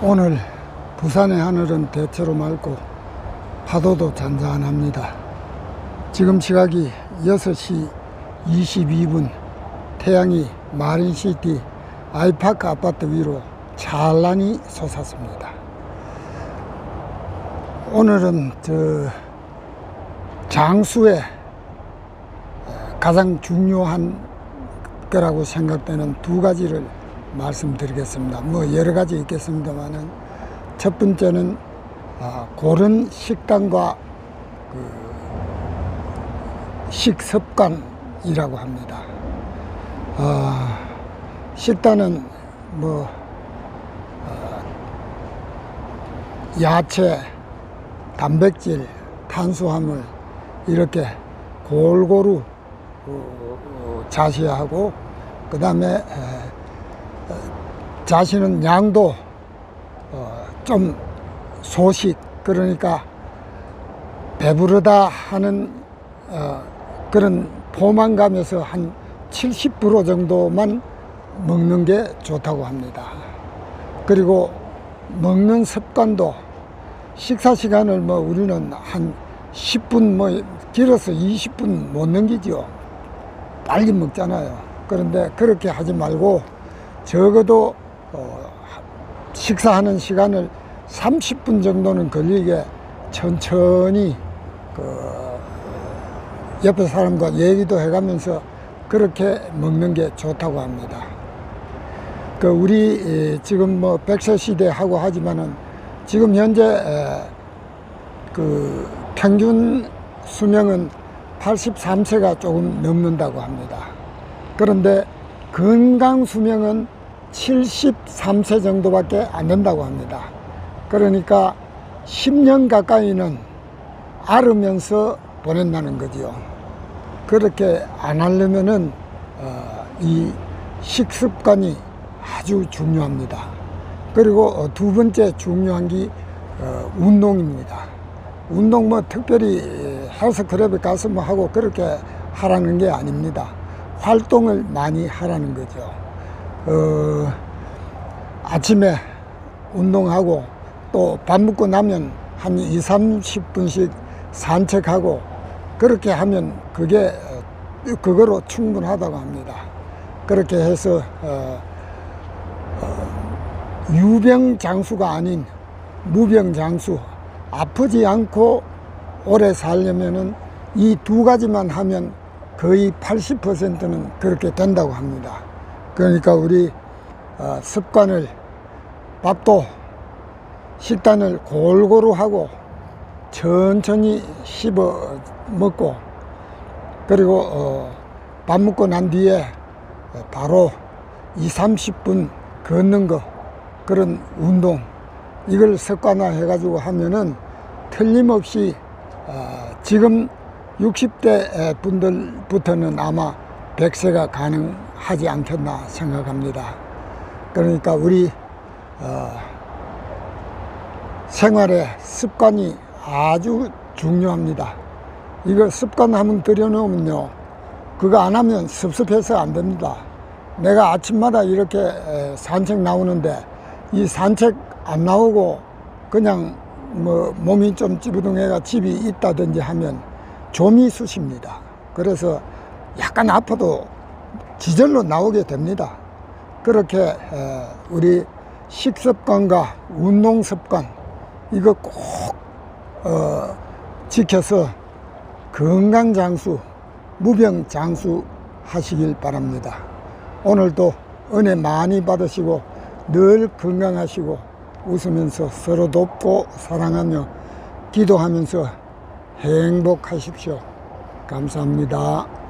오늘 부산의 하늘은 대체로 맑고 파도도 잔잔합니다. 지금 시각이 6시 22분 태양이 마린시티 아이파크 아파트 위로 찬란히 솟았습니다. 오늘은 저 장수의 가장 중요한 거라고 생각되는 두 가지를 말씀드리겠습니다. 뭐 여러 가지 있겠습니다만은 첫 번째는 아, 고른 식단과 그 식습관이라고 합니다. 아, 식단은 뭐 어, 야채, 단백질, 탄수화물 이렇게 골고루 어, 어, 자시하고 그 다음에 자시는 양도 어, 좀 소식 그러니까 배부르다 하는 어, 그런 포만감에서 한 70% 정도만 먹는 게 좋다고 합니다. 그리고 먹는 습관도 식사 시간을 뭐 우리는 한 10분 뭐 길어서 20분 못 넘기죠. 빨리 먹잖아요. 그런데 그렇게 하지 말고 적어도 어, 식사하는 시간을 30분 정도는 걸리게 천천히 그 옆에 사람과 얘기도 해가면서 그렇게 먹는 게 좋다고 합니다. 그 우리 에, 지금 뭐 100세 시대 하고 하지만은 지금 현재 에, 그 평균 수명은 83세가 조금 넘는다고 합니다. 그런데 건강 수명은 73세 정도밖에 안 된다고 합니다. 그러니까 10년 가까이는 앓으면서 보낸다는 거지요. 그렇게 안 하려면은 어, 이 식습관이 아주 중요합니다. 그리고 어, 두 번째 중요한 게 어, 운동입니다. 운동 뭐 특별히 헬스클럽에 가서 뭐 하고 그렇게 하라는 게 아닙니다. 활동을 많이 하라는 거죠. 어, 아침에 운동하고 또 밥 먹고 나면 한 2, 30분씩 산책하고 그렇게 하면 그게 어, 그거로 충분하다고 합니다. 그렇게 해서 어, 어, 유병장수가 아닌 무병장수 아프지 않고 오래 살려면은 이 두 가지만 하면 거의 80%는 그렇게 된다고 합니다. 그러니까 우리 어, 습관을 밥도 식단을 골고루 하고 천천히 씹어 먹고 그리고 어, 밥 먹고 난 뒤에 바로 2, 30분 걷는 거 그런 운동 이걸 습관화 해 가지고 하면은 틀림없이 어, 지금 60대 분들부터는 아마 100세가 가능 하지 않겠나 생각합니다. 그러니까 우리 어, 생활의 습관이 아주 중요합니다. 이거 습관 한번 들여놓으면요. 그거 안 하면 섭섭해서 안 됩니다. 내가 아침마다 이렇게 에, 산책 나오는데 이 산책 안 나오고 그냥 뭐 몸이 좀 찌부둥해가 집이 있다든지 하면 좀이 쑤십니다. 그래서 약간 아파도 지절로 나오게 됩니다. 그렇게 에, 우리 식습관과 운동습관 이거 꼭 어, 지켜서 건강장수, 무병장수 하시길 바랍니다. 오늘도 은혜 많이 받으시고 늘 건강하시고 웃으면서 서로 돕고 사랑하며 기도하면서 행복하십시오. 감사합니다.